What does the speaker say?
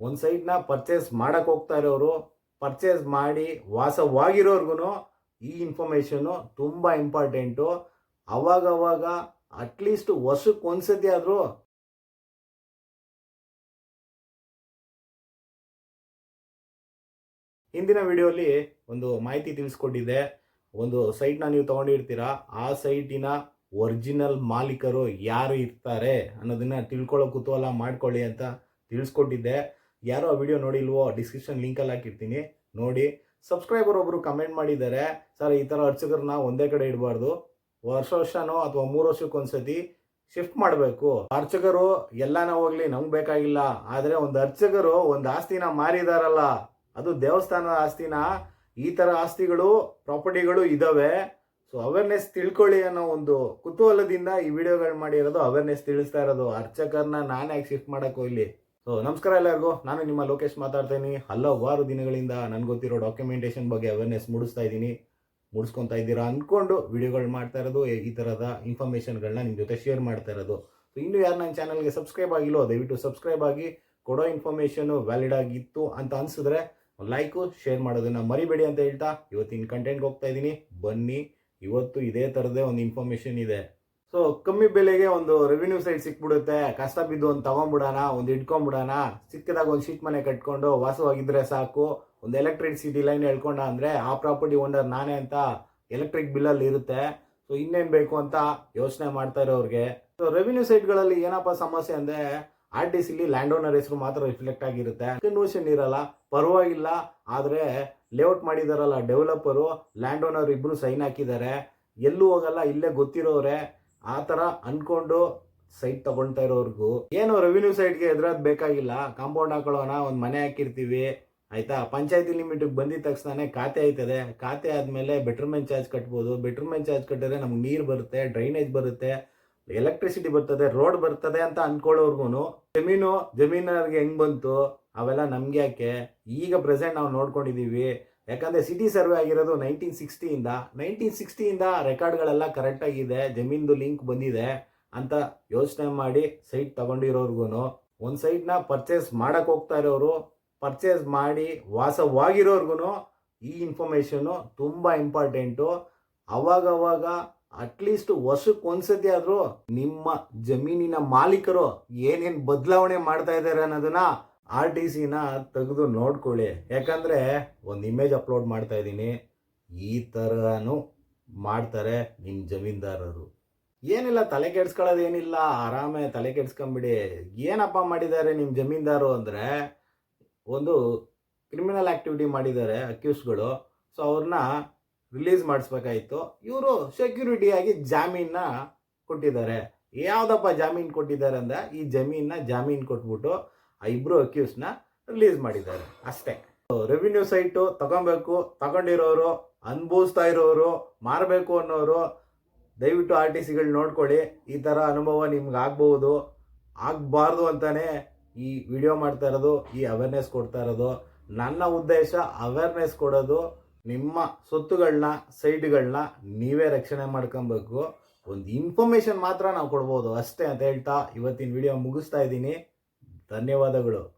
ಒಂದು ಸೈಟ್ನ ಪರ್ಚೇಸ್ ಮಾಡೋಕ್ಕೆ ಹೋಗ್ತಾ ಇರೋರು ಪರ್ಚೇಸ್ ಮಾಡಿ ವಾಸವಾಗಿರೋರ್ಗು ಈ ಇನ್ಫಾರ್ಮೇಷನು ತುಂಬ ಇಂಪಾರ್ಟೆಂಟು ಅವಾಗವಾಗ ಅಟ್ಲೀಸ್ಟ್ ವರ್ಷಕ್ಕೆ ಒಂದ್ಸತಿ ಆದರೂ ಹಿಂದಿನ ವಿಡಿಯೋಲಿ ಒಂದು ಮಾಹಿತಿ ತಿಳಿಸ್ಕೊಟ್ಟಿದ್ದೆ. ಒಂದು ಸೈಟ್ನ ನೀವು ತೊಗೊಂಡಿರ್ತೀರಾ, ಆ ಸೈಟಿನ ಒರಿಜಿನಲ್ ಮಾಲೀಕರು ಯಾರು ಇರ್ತಾರೆ ಅನ್ನೋದನ್ನ ತಿಳ್ಕೊಳ್ಳೋ ಕುತೂಹಲ ಮಾಡ್ಕೊಳ್ಳಿ ಅಂತ ತಿಳಿಸ್ಕೊಟ್ಟಿದ್ದೆ. ಯಾರೋ ಆ ವಿಡಿಯೋ ನೋಡಿಲ್ವೋ ಡಿಸ್ಕ್ರಿಪ್ಷನ್ ಲಿಂಕಲ್ಲಿ ಹಾಕಿರ್ತೀನಿ. ನೋಡಿ. ಸಬ್ಸ್ಕ್ರೈಬರ್ ಒಬ್ಬರು ಕಮೆಂಟ್ ಮಾಡಿದ್ದಾರೆ, ಸರ್, ಈ ಥರ ಅರ್ಚಕರನ್ನ ಒಂದೇ ಕಡೆ ಇಡಬಾರ್ದು. ವರ್ಷ ವರ್ಷನೋ ಅಥವಾ ಮೂರು ವರ್ಷಕ್ಕೊಂದ್ಸತಿ ಶಿಫ್ಟ್ ಮಾಡಬೇಕು. ಅರ್ಚಕರು ಎಲ್ಲಾನ ಹೋಗ್ಲಿ, ನಮ್ಗೆ ಬೇಕಾಗಿಲ್ಲ. ಆದರೆ ಒಂದು ಅರ್ಚಕರು ಒಂದು ಆಸ್ತಿನ ಮಾರಿದಾರಲ್ಲ. ಅದು ದೇವಸ್ಥಾನದ ಆಸ್ತಿನ. ಈ ಥರ ಆಸ್ತಿಗಳು ಪ್ರಾಪರ್ಟಿಗಳು ಇದ್ದಾವೆ ಸೊ ಅವೇರ್ನೆಸ್ ತಿಳ್ಕೊಳ್ಳಿ ಅನ್ನೋ ಒಂದು ಕುತೂಹಲದಿಂದ ಈ ವಿಡಿಯೋಗಳು ಮಾಡಿರೋದು ಅವೇರ್ನೆಸ್ ತಿಳಿಸ್ತಾ ಇರೋದು. ಅರ್ಚಕರನ್ನ ನಾನೇ ಶಿಫ್ಟ್ ಮಾಡಕ್ ಹೋಗ್ಲಿ. ಸೊ ನಮಸ್ಕಾರ ಎಲ್ಲರಿಗೂ. ನಾನು ನಿಮ್ಮ ಲೋಕೇಶ್ ಮಾತಾಡ್ತೀನಿ ಹಲವಾರು ದಿನಗಳಿಂದ ನನ್ಗೆ ಗೊತ್ತಿರೋ ಡಾಕ್ಯುಮೆಂಟೇಶನ್ ಬಗ್ಗೆ ಅವೇರ್ನೆಸ್ ಮೂಡಿಸ್ತಾ ಇದ್ದೀನಿ ಮೂಡಿಸ್ಕೊತಾ ಇದ್ದೀರಾ ಅಂದ್ಕೊಂಡು ವಿಡಿಯೋಗಳು ಮಾಡ್ತಾ ಇರೋದು, ಈ ಥರದ ಇನ್ಫಾರ್ಮೇಷನ್ಗಳನ್ನ ನಿಮ್ಮ ಜೊತೆ ಶೇರ್ ಮಾಡ್ತಾ ಇರೋದು. ಸೊ ಇನ್ನು ಯಾರು ನನ್ನ ಚಾನಲ್ಗೆ ಸಬ್ಸ್ಕ್ರೈಬ್ ಆಗಿಲ್ಲೋ, ದಯವಿಟ್ಟು ಸಬ್ಸ್ಕ್ರೈಬ್ ಆಗಿ. ಕೊಡೋ ಇನ್ಫಾರ್ಮೇಷನು ವ್ಯಾಲಿಡ್ ಆಗಿತ್ತು ಅಂತ ಅನಿಸಿದ್ರೆ ಲೈಕು ಶೇರ್ ಮಾಡೋದನ್ನು ಮರಿಬೇಡಿ ಅಂತ ಹೇಳ್ತಾ ಇವತ್ತಿನ ಕಂಟೆಂಟ್ಗೆ ಹೋಗ್ತಾ ಇದ್ದೀನಿ ಬನ್ನಿ, ಇವತ್ತು ಇದೇ ಥರದೇ ಒಂದು ಇನ್ಫಾರ್ಮೇಷನ್ ಇದೆ. ಸೊ ಕಮ್ಮಿ ಬೆಲೆಗೆ ಒಂದು ರೆವಿನ್ಯೂ ಸೈಟ್ ಸಿಕ್ಬಿಡುತ್ತೆ. ಕಷ್ಟ ಬಿದ್ದು ಒಂದು ತಗೊಂಡ್ಬಿಡೋಣ ಒಂದು ಇಟ್ಕೊಂಡ್ಬಿಡೋಣ ಸಿಕ್ಕಿದಾಗ ಒಂದು ಶೀಟ್ ಮನೆ ಕಟ್ಕೊಂಡು ವಾಸವಾಗಿದ್ರೆ ಸಾಕು. ಒಂದು ಎಲೆಕ್ಟ್ರಿಸಿಟಿ ಲೈನ್ ಹೇಳ್ಕೊಂಡ ಅಂದರೆ ಆ ಪ್ರಾಪರ್ಟಿ ಓನರ್ ನಾನೇ ಅಂತ ಎಲೆಕ್ಟ್ರಿಕ್ ಬಿಲ್ಲಲ್ಲಿ ಇರುತ್ತೆ. ಸೊ ಇನ್ನೇನು ಬೇಕು ಅಂತ ಯೋಚನೆ ಮಾಡ್ತಾ ಇರೋರಿಗೆ. ಸೊ ರೆವಿನ್ಯೂ ಸೈಟ್ಗಳಲ್ಲಿ ಏನಪ್ಪ ಸಮಸ್ಯೆ ಅಂದರೆ ಆರ್ ಟಿ ಸಿಲಿ ಲ್ಯಾಂಡ್ ಓನರ್ ಹೆಸರು ಮಾತ್ರ ರಿಫ್ಲೆಕ್ಟ್ ಆಗಿರುತ್ತೆ. ಕನ್ವರ್ಷನ್ ಇರಲ್ಲ, ಪರವಾಗಿಲ್ಲ. ಆದರೆ ಲೇಔಟ್ ಮಾಡಿದಾರಲ್ಲ ಡೆವಲಪರು ಲ್ಯಾಂಡ್ ಓನರ್ ಇಬ್ಬರು ಸೈನ್ ಹಾಕಿದ್ದಾರೆ. ಎಲ್ಲೂ ಹೋಗಲ್ಲ, ಇಲ್ಲೇ ಗೊತ್ತಿರೋರೆ. ಆ ಥರ ಅನ್ಕೊಂಡು ಸೈಟ್ ತಗೊಳ್ತಾ ಇರೋರ್ಗು. ಏನು ರೆವಿನ್ಯೂ ಸೈಟ್ಗೆ ಎದುರದ್ ಬೇಕಾಗಿಲ್ಲ. ಕಾಂಪೌಂಡ್ ಹಾಕೊಳ್ಳೋಣ, ಒಂದು ಮನೆ ಹಾಕಿರ್ತೀವಿ. ಆಯ್ತಾ? ಪಂಚಾಯತಿ ಲಿಮಿಟಿಗೆ ಬಂದಿದ ತಕ್ಷಣ ಖಾತೆ ಆಯ್ತದೆ. ಖಾತೆ ಆದಮೇಲೆ ಬೆಟರ್ಮೆಂಟ್ ಚಾರ್ಜ್ ಕಟ್ಬೋದು. ಬೆಟರ್ಮೆಂಟ್ ಚಾರ್ಜ್ ಕಟ್ಟಿದ್ರೆ ನಮ್ಗೆ ನೀರು ಬರುತ್ತೆ ಡ್ರೈನೇಜ್ ಬರುತ್ತೆ ಎಲೆಕ್ಟ್ರಿಸಿಟಿ ಬರ್ತದೆ ರೋಡ್ ಬರ್ತದೆ ಅಂತ ಅನ್ಕೊಳ್ಳೋರ್ಗು ಜಮೀನು ಜಮೀನವ್ರಿಗೆ ಹೆಂಗ್ ಬಂತು? ಅವೆಲ್ಲ ನಮ್ಗೆ ಯಾಕೆ ಈಗ ಪ್ರೆಸೆಂಟ್ ನಾವು ನೋಡ್ಕೊಂಡಿದೀವಿ. ಯಾಕಂದ್ರೆ ಸಿಟಿ ಸರ್ವೆ ಆಗಿರೋದು ನೈನ್ಟೀನ್ ಸಿಕ್ಸ್ಟಿಯಿಂದ ನೈನ್ಟೀನ್ ಸಿಕ್ಸ್ಟಿಯಿಂದ ರೆಕಾರ್ಡ್ಗಳೆಲ್ಲ ಕರೆಕ್ಟಾಗಿದೆ ಜಮೀನ್ದು ಲಿಂಕ್ ಬಂದಿದೆ ಅಂತ ಯೋಚನೆ ಮಾಡಿ ಸೈಟ್ ತಗೊಂಡಿರೋರ್ಗು ಒಂದು ಸೈಟ್ನ ಪರ್ಚೇಸ್ ಮಾಡಕ್ ಹೋಗ್ತಾ ಇರೋರು ಪರ್ಚೇಸ್ ಮಾಡಿ ವಾಸವಾಗಿರೋರ್ಗು ಈ ಇನ್ಫಾರ್ಮೇಷನು ತುಂಬ ಇಂಪಾರ್ಟೆಂಟು ಅವಾಗವಾಗ ಅಟ್ಲೀಸ್ಟ್ ವರ್ಷಕ್ಕೆ ಒಂದ್ಸತಿ ಆದ್ರೂ ನಿಮ್ಮ ಜಮೀನಿನ ಮಾಲೀಕರು ಏನೇನ್ ಬದಲಾವಣೆ ಮಾಡ್ತಾ ಇದ್ದಾರೆ ಅನ್ನೋದನ್ನ ಆರ್ ಟಿ ಸಿನ ತೆಗೆದು ನೋಡ್ಕೊಳ್ಳಿ. ಯಾಕಂದರೆ ಒಂದು ಇಮೇಜ್ ಅಪ್ಲೋಡ್ ಮಾಡ್ತಾ ಇದ್ದೀನಿ. ಈ ಥರನೂ ಮಾಡ್ತಾರೆ ನಿಮ್ಮ ಜಮೀನ್ದಾರರು. ಏನಿಲ್ಲ, ತಲೆ ಕೆಡ್ಸ್ಕೊಳ್ಳೋದೇನಿಲ್ಲ. ಆರಾಮೇ ತಲೆ ಕೆಡ್ಸ್ಕೊಂಬಿಡಿ. ಏನಪ್ಪ ಮಾಡಿದ್ದಾರೆ ನಿಮ್ಮ ಜಮೀನ್ದಾರು ಅಂದರೆ ಒಂದು ಕ್ರಿಮಿನಲ್ ಆ್ಯಕ್ಟಿವಿಟಿ ಮಾಡಿದ್ದಾರೆ ಅಕ್ಯೂಸ್ಗಳು ಸೊ ಅವ್ರನ್ನ ರಿಲೀಸ್ ಮಾಡಿಸ್ಬೇಕಾಯ್ತು. ಇವರು ಸೆಕ್ಯೂರಿಟಿಯಾಗಿ ಜಾಮೀನ ಕೊಟ್ಟಿದ್ದಾರೆ. ಯಾವುದಪ್ಪ ಜಾಮೀನು ಕೊಟ್ಟಿದ್ದಾರೆ ಅಂದ್ರೆ ಈ ಜಮೀನನ್ನ ಜಾಮೀನು ಕೊಟ್ಬಿಟ್ಟು ಆ ಇಬ್ರು ಅಕ್ಯೂಸ್ನ ರಿಲೀಸ್ ಮಾಡಿದ್ದಾರೆ. ಅಷ್ಟೇ. ರೆವಿನ್ಯೂ ಸೈಟು ತಗೊಬೇಕು, ತಗೊಂಡಿರೋರು, ಅನುಭವಿಸ್ತಾ ಇರೋರು, ಮಾರಬೇಕು ಅನ್ನೋರು, ದಯವಿಟ್ಟು ಆರ್ ಟಿ ಸಿಗಳು ನೋಡ್ಕೊಳ್ಳಿ. ಈ ಥರ ಅನುಭವ ನಿಮ್ಗೆ ಆಗ್ಬಹುದು ಆಗಬಾರ್ದು ಅಂತಾನೆ ಈ ವಿಡಿಯೋ ಮಾಡ್ತಾ ಇರೋದು, ಈ ಅವೇರ್ನೆಸ್ ಕೊಡ್ತಾ ಇರೋದು. ನನ್ನ ಉದ್ದೇಶ ಅವೇರ್ನೆಸ್ ಕೊಡೋದು. ನಿಮ್ಮ ಸೊತ್ತುಗಳನ್ನ ಸೈಟ್ಗಳನ್ನ ನೀವೇ ರಕ್ಷಣೆ ಮಾಡ್ಕೊಬೇಕು. ಒಂದು ಇನ್ಫಾರ್ಮೇಷನ್ ಮಾತ್ರ ನಾವು ಕೊಡ್ಬೋದು. ಅಷ್ಟೇ ಅಂತ ಹೇಳ್ತಾ ಇವತ್ತಿನ ವಿಡಿಯೋ ಮುಗಿಸ್ತಾ ಇದ್ದೀನಿ. ಧನ್ಯವಾದಗಳು.